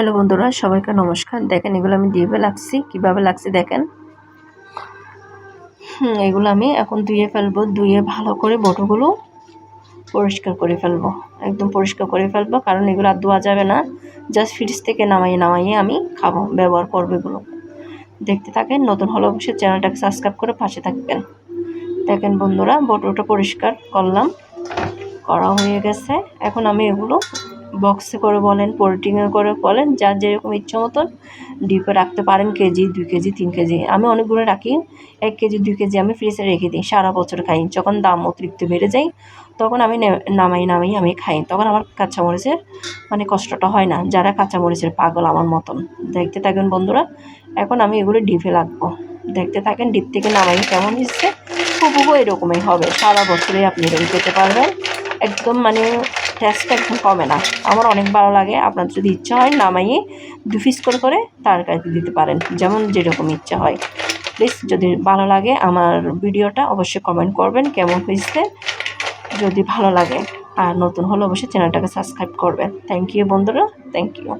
Hello বন্ধুরা, সবাইকে নমস্কার। দেখেন, এগুলো আমি ডিপে লাগছি কীভাবে লাগছে দেখেন? এগুলো আমি এখন ধুয়ে ফেলব। ধুয়ে ভালো করে বটোগুলো পরিষ্কার করে ফেলব। একদম পরিষ্কার করে ফেলব, কারণ এগুলো আর ধোয়া যাবে না। জাস্ট ফ্রিজ থেকে নামাইয়ে নামাইয়ে আমি খাব, ব্যবহার করব এগুলো। দেখতে থাকেন, নতুন হলে অবশ্যই চ্যানেলটাকে সাবস্ক্রাইব করে পাশে থাকবেন। দেখেন বন্ধুরা বটোটা পরিষ্কার করলাম। করা হয়ে গেছে। এখন আমি এগুলো বক্সে করে বলেন পোল্ট্রিংয়ে করে বলেন, যার যেরকম ইচ্ছা মতন ডিপে রাখতে পারেন, কেজি, দুই কেজি, তিন কেজি। আমি অনেকগুলো রাখি, এক কেজি, দুই কেজি আমি ফ্রিজে রেখে দিই, সারা বছর খাই। যখন দাম অতিরিক্ত বেড়ে যায়, তখন আমি নামাই নামাই আমি খাই। তখন আমার কাঁচামরিচের মানে কষ্টটা হয় না। যারা কাঁচামরিচের পাগল আমার মতন। দেখতে থাকেন বন্ধুরা, এখন আমি এগুলো ডিপে রাখব। দেখতে থাকেন ডিপ থেকে নামাই কেমন হচ্ছে খুবও এরকমই হবে। সারা বছরে আপনি এরকম পেতে পারবেন। একদম মানে একদম কমে না। আমার অনেক ভালো লাগে। আপনার যদি ইচ্ছা হয় নামাইয়ে দু পিস করে করে তরকারিতে দিতে পারেন। যেমন যেরকম ইচ্ছা হয়। প্লিজ যদি ভালো লাগে আমার ভিডিওটা অবশ্যই কমেন্ট করবেন কেমন হয়েছে। যদি ভালো লাগে আর নতুন হলে অবশ্যই চ্যানেলটাকে সাবস্ক্রাইব করবেন। থ্যাংক ইউ বন্ধুরা। Thank you